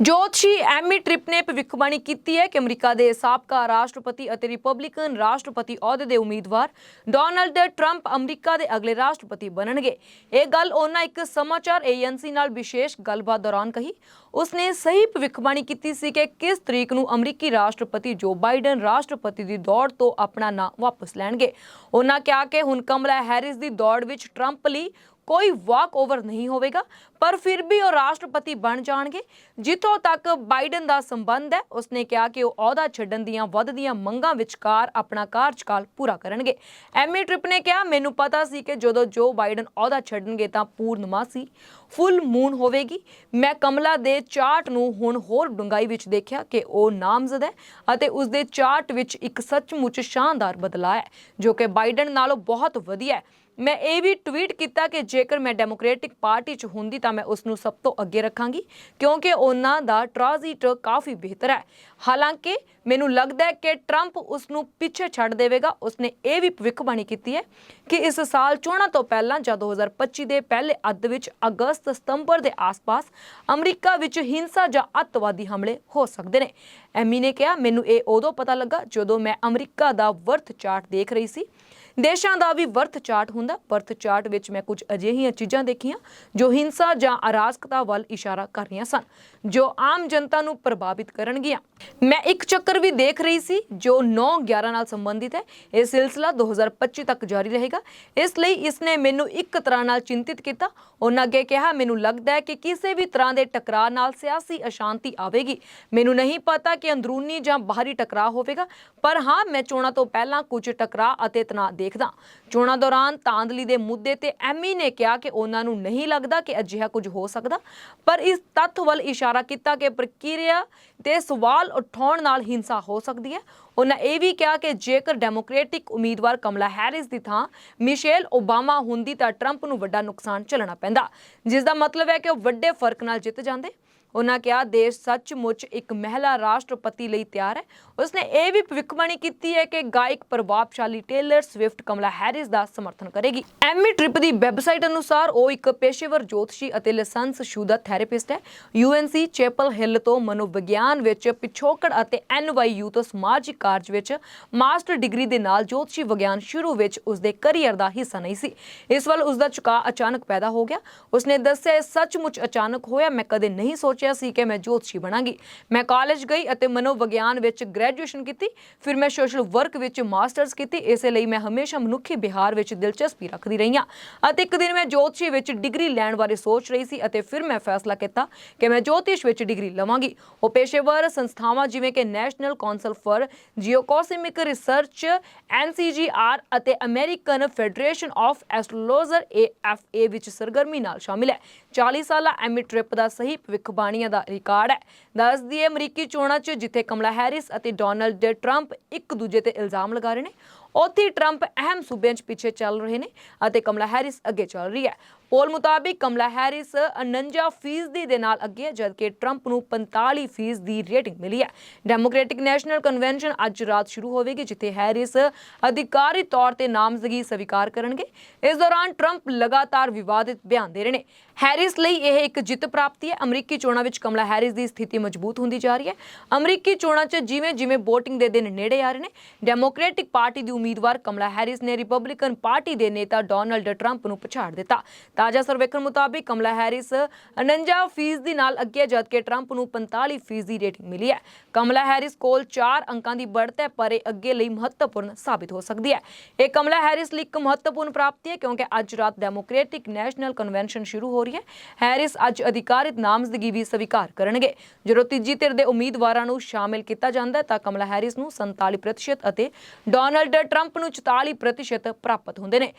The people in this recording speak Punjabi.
ਜੋਤਸ਼ੀ ਐਮੀ ਟ੍ਰਿਪ ਨੇ ਭਵਿੱਖਬਾਣੀ ਕੀਤੀ ਹੈ ਕਿ ਅਮਰੀਕਾ ਦੇ ਸਾਬਕਾ ਰਾਸ਼ਟਰਪਤੀ ਅਤੇ ਰਿਪਬਲਿਕਨ ਰਾਸ਼ਟਰਪਤੀ ਅਹੁਦੇ ਦੇ ਉਮੀਦਵਾਰ ਡੋਨਲਡ ਟਰੰਪ ਅਮਰੀਕਾ ਦੇ ਅਗਲੇ ਰਾਸ਼ਟਰਪਤੀ ਬਣਨਗੇ। ਇਹ ਗੱਲ ਉਹਨਾਂ ਇੱਕ ਸਮਾਚਾਰ ਏਜੰਸੀ ਨਾਲ ਵਿਸ਼ੇਸ਼ ਗੱਲਬਾਤ ਦੌਰਾਨ ਕਹੀ। ਉਸਨੇ ਸਹੀ ਭਵਿੱਖਬਾਣੀ ਕੀਤੀ ਸੀ ਕਿ ਕਿਸ ਤਰੀਕ ਨੂੰ ਅਮਰੀਕੀ ਰਾਸ਼ਟਰਪਤੀ ਜੋ ਬਾਈਡਨ ਰਾਸ਼ਟਰਪਤੀ ਦੀ ਦੌੜ ਤੋਂ ਆਪਣਾ ਨਾਂ ਵਾਪਸ ਲੈਣਗੇ। ਉਹਨਾਂ ਕਿਹਾ ਕਿ ਹੁਣ ਕਮਲਾ ਹੈਰਿਸ ਦੀ ਦੌੜ ਵਿੱਚ ਟਰੰਪ ਲਈ ਕੋਈ ਵਾਕ ਓਵਰ ਨਹੀਂ ਹੋਵੇਗਾ, ਪਰ ਫਿਰ ਵੀ ਉਹ ਰਾਸ਼ਟਰਪਤੀ ਬਣ ਜਾਣਗੇ। ਜਿੱਥੋਂ ਤੱਕ ਬਾਈਡਨ ਦਾ ਸੰਬੰਧ ਹੈ, ਉਸਨੇ ਕਿਹਾ ਕਿ ਉਹ ਅਹੁਦਾ ਛੱਡਣ ਦੀਆਂ ਵੱਧਦੀਆਂ ਮੰਗਾਂ ਵਿਚਕਾਰ ਆਪਣਾ ਕਾਰਜਕਾਲ ਪੂਰਾ ਕਰਨਗੇ। ਐਮੀ ਟ੍ਰਿਪ ਨੇ ਕਿਹਾ, ਮੈਨੂੰ ਪਤਾ ਸੀ ਕਿ ਜਦੋਂ ਜੋ ਬਾਈਡਨ ਅਹੁਦਾ ਛੱਡਣਗੇ ਤਾਂ ਪੂਰਨਮਾਸੀ ਫੁੱਲ ਮੂਨ ਹੋਵੇਗੀ। ਮੈਂ ਕਮਲਾ ਦੇ ਚਾਰਟ ਨੂੰ ਹੁਣ ਹੋਰ ਡੂੰਘਾਈ ਵਿੱਚ ਦੇਖਿਆ ਕਿ ਉਹ ਨਾਮਜ਼ਦ ਹੈ ਅਤੇ ਉਸ ਦੇ ਚਾਰਟ ਵਿੱਚ ਇੱਕ ਸੱਚਮੁੱਚ ਸ਼ਾਨਦਾਰ ਬਦਲਾਅ ਹੈ, ਜੋ ਕਿ ਬਾਈਡਨ ਨਾਲੋਂ ਬਹੁਤ ਵਧੀਆ ਹੈ। ਮੈਂ ਇਹ ਵੀ ਟਵੀਟ ਕੀਤਾ ਕਿ ਜੇਕਰ ਮੈਂ ਡੈਮੋਕ੍ਰੈਟਿਕ ਪਾਰਟੀ 'ਚ ਹੁੰਦੀ ਤਾਂ ਮੈਂ ਉਸ ਨੂੰ ਸਭ ਤੋਂ ਅੱਗੇ ਰੱਖਾਂਗੀ, ਕਿਉਂਕਿ ਉਹਨਾਂ ਦਾ ਟ੍ਰਾਂਜ਼ਿਟ ਕਾਫੀ ਬਿਹਤਰ ਹੈ। ਹਾਲਾਂਕਿ, ਮੈਨੂੰ ਲੱਗਦਾ ਹੈ ਕਿ ਟਰੰਪ ਉਸ ਨੂੰ ਪਿੱਛੇ ਛੱਡ ਦੇਵੇਗਾ। ਉਸਨੇ ਇਹ ਵੀ ਭਵਿੱਖਬਾਣੀ ਕੀਤੀ ਹੈ ਕਿ ਇਸ ਸਾਲ ਚੋਣਾਂ ਤੋਂ ਪਹਿਲਾਂ ਜਾਂ 2025 ਦੇ ਪਹਿਲੇ ਅੱਧ ਵਿੱਚ ਅਗਸਤ, ਸਤੰਬਰ ਦੇ ਆਸ-ਪਾਸ ਅਮਰੀਕਾ ਵਿੱਚ ਹਿੰਸਾ ਜਾਂ ਅੱਤਵਾਦੀ ਹਮਲੇ ਹੋ ਸਕਦੇ ਨੇ। ਐਮੀ ਨੇ ਕਿਹਾ, ਮੈਨੂੰ ਇਹ ਉਦੋਂ ਪਤਾ ਲੱਗਾ ਜਦੋਂ ਮੈਂ ਅਮਰੀਕਾ ਦਾ ਵਰਥ ਚਾਰਟ ਦੇਖ ਰਹੀ ਸੀ ਦੇਸ਼ਾਂ ਦਾ ਵੀ ਵਰਥ ਚਾਰਟ ਹੁੰਦਾ। ਵਰਥ ਚਾਰਟ ਵਿੱਚ ਮੈਂ ਕੁਝ ਅਜਿਹੀਆਂ ਚੀਜ਼ਾਂ ਦੇਖੀਆਂ, ਜੋ ਹਿੰਸਾ ਜਾਂ ਅਰਾਜਕਤਾ ਵੱਲ ਇਸ਼ਾਰਾ ਕਰ ਰਹੀਆਂ ਸਨ, ਜੋ ਆਮ ਜਨਤਾ ਨੂੰ ਪ੍ਰਭਾਵਿਤ ਕਰਨਗੀਆਂ। ਮੈਂ ਇੱਕ ਚੱਕਰ ਵੀ ਦੇਖ ਰਹੀ ਸੀ, ਜੋ 9-11 ਨਾਲ ਸੰਬੰਧਿਤ ਹੈ। ਇਹ ਸਿਲਸਿਲਾ 2025 ਤੱਕ ਜਾਰੀ ਰਹੇਗਾ। ਇਸ ਲਈ ਇਸਨੇ ਮੈਨੂੰ ਇੱਕ ਤਰ੍ਹਾਂ ਨਾਲ ਚਿੰਤਿਤ ਕੀਤਾ। ਉਹਨਾਂ ਅੱਗੇ ਕਿਹਾ, ਮੈਨੂੰ ਲੱਗਦਾ ਹੈ ਕਿ ਕਿਸੇ ਵੀ ਤਰ੍ਹਾਂ ਦੇ ਟਕਰਾਅ ਨਾਲ ਸਿਆਸੀ ਅਸ਼ਾਂਤੀ ਆਵੇਗੀ। ਮੈਨੂੰ ਨਹੀਂ ਪਤਾ ਕਿ ਅੰਦਰੂਨੀ ਜਾਂ ਬਾਹਰੀ ਟਕਰਾਅ ਹੋਵੇਗਾ। ਪਰ ਹਾਂ, ਮੈਂ ਚੋਣਾਂ ਤੋਂ ਪਹਿਲਾਂ ਕੁਝ ਟਕਰਾਅ ਅਤੇ ਤਣਾਅ ਦੇਖਦਾ। ਚੋਣਾਂ ਦੌਰਾਨ ਤਾਂਦਲੀ ਦੇ ਮੁੱਦੇ ਤੇ ਐਮੀ ਨੇ ਕਿਹਾ ਕਿ ਉਹਨਾਂ ਨੂੰ ਨਹੀਂ ਲੱਗਦਾ ਕਿ ਅਜਿਹਾ ਕੁਝ ਹੋ ਸਕਦਾ। ਪਰ ਇਸ ਤੱਥ ਵੱਲ ਇਸ਼ਾਰਾ ਕੀਤਾ ਕਿ ਪ੍ਰਕਿਰਿਆ ਤੇ ਸਵਾਲ ਉਠਾਉਣ ਨਾਲ ਹਿੰਸਾ ਹੋ ਸਕਦੀ ਹੈ। ਉਹਨਾਂ ਇਹ ਵੀ ਕਿਹਾ ਕਿ ਜੇਕਰ ਡੈਮੋਕ੍ਰੈਟਿਕ ਉਮੀਦਵਾਰ ਕਮਲਾ ਹੈਰਿਸ ਦੀ ਥਾਂ ਮਿਸ਼ੇਲ ਓਬਾਮਾ ਹੁੰਦੀ ਤਾਂ ਟਰੰਪ ਨੂੰ ਵੱਡਾ ਨੁਕਸਾਨ ਝੱਲਣਾ ਪੈਂਦਾ। ਜਿਸ ਦਾ ਮਤਲਬ ਹੈ ਕਿ ਉਹ ਵੱਡੇ ਫ਼ਰਕ ਨਾਲ ਜਿੱਤ ਜਾਂਦੇ। ਉਹਨਾਂ ਕਿਹਾ, ਦੇਸ਼ ਸੱਚਮੁੱਚ ਇੱਕ ਮਹਿਲਾ ਰਾਸ਼ਟਰਪਤੀ ਲਈ ਤਿਆਰ ਹੈ। ਉਸਨੇ ਇਹ ਵੀ ਭਵਿੱਖਬਾਣੀ ਕੀਤੀ ਹੈ ਕਿ ਗਾਇਕ, ਪ੍ਰਭਾਵਸ਼ਾਲੀ ਟੇਲਰ ਸਵਿਫਟ ਕਮਲਾ ਹੈਰਿਸ ਦਾ ਸਮਰਥਨ ਕਰੇਗੀ। ਐਮੀ ਟ੍ਰਿਪ ਦੀ ਵੈਬਸਾਈਟ ਅਨੁਸਾਰ ਉਹ ਇੱਕ ਪੇਸ਼ੇਵਰ ਜੋਤਸ਼ੀ ਅਤੇ ਲਾਇਸੈਂਸ ਸ਼ੁਦਾ ਥੈਰੇਪਿਸਟ ਹੈ। ਯੂਐਨਸੀ ਚੈਪਲ ਹਿੱਲ ਤੋਂ ਮਨੋਵਿਗਿਆਨ ਵਿੱਚ ਪਿਛੋਕੜ ਅਤੇ ਐਨਵਾਈਯੂ ਤੋਂ ਸਮਾਜਿਕ ਕਾਰਜ ਵਿੱਚ ਮਾਸਟਰ ਡਿਗਰੀ ਦੇ ਨਾਲ ਜੋਤਸ਼ੀ ਵਿਗਿਆਨ ਸ਼ੁਰੂ ਵਿੱਚ ਉਸਦੇ ਕੈਰੀਅਰ ਦਾ ਹਿੱਸਾ ਨਹੀਂ ਸੀ। ਇਸ ਵੱਲ ਉਸਦਾ ਝੁਕਾਅ ਅਚਾਨਕ ਪੈਦਾ ਹੋ ਗਿਆ। ਉਸਨੇ ਦੱਸਿਆ, ਇਹ ਸੱਚਮੁੱਚ ਅਚਾਨਕ ਹੋਇਆ, ਮੈਂ ਕਦੇ ਨਹੀਂ ਸੋਚਿਆ ਸੀ ਕਿ ਮੈਂ ਜੋਤਸ਼ੀ ਬਣਾਂਗੀ। ਮੈਂ ਕਾਲਜ ਗਈ ਅਤੇ ਮਨੋਵਿਗਿਆਨ ਵਿੱਚ ਗ੍ਰੈਜੂਏਸ਼ਨ ਕੀਤੀ। ਫਿਰ ਮੈਂ ਸੋਸ਼ਲ ਵਰਕ ਵਿੱਚ ਮਾਸਟਰਸ ਕੀਤੀ। ਇਸੇ ਲਈ ਮੈਂ ਹਮੇਸ਼ਾ ਮਨੁੱਖੀ ਵਿਹਾਰ ਵਿੱਚ ਦਿਲਚਸਪੀ ਰੱਖਦੀ ਰਹੀ ਹਾਂ। ਅਤੇ ਇੱਕ ਦਿਨ ਮੈਂ ਜੋਤਸ਼ੀ ਵਿੱਚ ਡਿਗਰੀ ਲੈਣ ਬਾਰੇ ਸੋਚ ਰਹੀ ਸੀ ਅਤੇ ਫਿਰ ਮੈਂ ਫੈਸਲਾ ਕੀਤਾ ਕਿ ਮੈਂ ਜੋਤਿਸ਼ ਵਿੱਚ ਡਿਗਰੀ ਲਵਾਂਗੀ। ਉਹ ਪੇਸ਼ੇਵਰ ਸੰਸਥਾਵਾਂ ਜਿਵੇਂ ਕਿ National Council for Geocosmic Research NCGR ਅਤੇ American Federation of Astrologers AFA ਵਿੱਚ ਸਰਗਰਮੀ ਨਾਲ ਸ਼ਾਮਿਲ ਹੈ। 40 ਸਾਲਾ ਐਮੀ ਟ੍ਰਿਪ ਦਾ ਸਹੀ ਭਵਿੱਖਬਾਣੀ ਭਵਿੱਖਬਾਣੀਆਂ ਦਾ ਰਿਕਾਰਡ ਹੈ। ਦੱਸ ਦਈਏ ਅਮਰੀਕੀ ਚੋਣਾਂ 'ਚ ਜਿੱਥੇ ਕਮਲਾ ਹੈਰਿਸ ਅਤੇ ਡੋਨਲਡ ਟਰੰਪ ਇੱਕ ਦੂਜੇ ਤੇ ਇਲਜ਼ਾਮ ਲਗਾ ਰਹੇ ਨੇ, ਉੱਥੇ ਟਰੰਪ ਅਹਿਮ ਸੂਬਿਆਂ 'ਚ ਪਿੱਛੇ ਚੱਲ ਰਹੇ ਨੇ ਅਤੇ ਕਮਲਾ ਹੈਰਿਸ ਅੱਗੇ ਚੱਲ ਰਹੀ ਹੈ। ਪੋਲ ਮੁਤਾਬਿਕ ਕਮਲਾ ਹੈਰਿਸ 49 ਫੀਸਦੀ ਦੇ ਨਾਲ ਅੱਗੇ ਹੈ ਜਦਕਿ ਟਰੰਪ ਨੂੰ 45 ਫੀਸ ਦੀ ਰੇਟਿੰਗ ਮਿਲੀ ਹੈ। ਡੈਮੋਕ੍ਰੈਟਿਕ ਨੈਸ਼ਨਲ ਕਨਵੈਨਸ਼ਨ ਅੱਜ ਰਾਤ ਸ਼ੁਰੂ ਹੋਵੇਗੀ, ਜਿੱਥੇ ਹੈਰਿਸ ਅਧਿਕਾਰੀ ਤੌਰ ਤੇ ਨਾਮਜ਼ਦਗੀ ਸਵੀਕਾਰ ਕਰਨਗੇ। ਇਸ ਦੌਰਾਨ ਟਰੰਪ ਲਗਾਤਾਰ ਵਿਵਾਦਿਤ ਬਿਆਨ ਦੇ ਰਹੇ ਨੇ। ਹੈਰਿਸ ਲਈ ਇਹ ਇੱਕ ਜਿੱਤ ਪ੍ਰਾਪਤੀ ਹੈ। ਅਮਰੀਕੀ ਚੋਣਾਂ ਵਿੱਚ ਕਮਲਾ ਹੈਰਿਸ ਦੀ ਸਥਿਤੀ ਮਜ਼ਬੂਤ ਹੁੰਦੀ ਜਾ ਰਹੀ ਹੈ। ਅਮਰੀਕੀ ਚੋਣਾਂ 'ਚ ਜਿਵੇਂ ਜਿਵੇਂ VOTING ਦੇ ਦਿਨ ਨੇੜੇ ਆ ਰਹੇ ਨੇ ਡੈਮੋਕ੍ਰੈਟਿਕ ਪਾਰਟੀ ਦੀ ਉਮੀਦਵਾਰ ਕਮਲਾ ਹੈਰਿਸ ਨੇ ਰਿਪਬਲਿਕਨ ਪਾਰਟੀ ਦੇ ਨੇਤਾ ਡੋਨਲਡ ਟਰੰਪ ਨੂੰ ਪਛਾੜ ਦਿੱਤਾ। ਤਾਜ਼ਾ ਸਰਵੇਖਣ ਮੁਤਾਬਿਕ ਕਮਲਾ ਹੈਰਿਸ 49% ਦੀ ਨਾਲ ਅੱਗੇ ਜਦ ਕਿ ਟਰੰਪ ਨੂੰ 45% ਦੀ ਰੇਟਿੰਗ ਮਿਲੀ ਹੈ। ਕਮਲਾ ਹੈਰਿਸ ਕੋਲ 4 ਅੰਕਾਂ ਦੀ ਬੜਤ ਹੈ, ਪਰ ਇਹ ਅੱਗੇ ਲਈ ਮਹੱਤਵਪੂਰਨ ਸਾਬਿਤ ਹੋ ਸਕਦੀ ਹੈ। ਇਹ ਕਮਲਾ ਹੈਰਿਸ ਲਈ ਇੱਕ ਮਹੱਤਵਪੂਰਨ ਪ੍ਰਾਪਤੀ ਹੈ, ਕਿਉਂਕਿ ਅੱਜ ਰਾਤ ਡੈਮੋਕ੍ਰੈਟਿਕ ਨੈਸ਼ਨਲ ਕਨਵੈਨਸ਼ਨ ਸ਼ੁਰੂ ਹੋ ਰਹੀ ਹੈ। ਹੈਰਿਸ ਅੱਜ ਅਧਿਕਾਰਿਤ ਨਾਮਜ਼ਦਗੀ ਵੀ ਸਵੀਕਾਰ ਕਰਨਗੇ। ਜਦੋਂ ਤੀਜੀ ਧਿਰ ਦੇ ਉਮੀਦਵਾਰਾਂ ਨੂੰ ਸ਼ਾਮਿਲ ਕੀਤਾ ਜਾਂਦਾ ਹੈ, ਤਾਂ ਕਮਲਾ ਹੈਰਿਸ ਨੂੰ 47% ਅਤੇ ਡੋਨਲਡ ਟਰੰਪ ਨੂੰ 44% ਪ੍ਰਾਪਤ ਹੁੰਦੇ ਨੇ।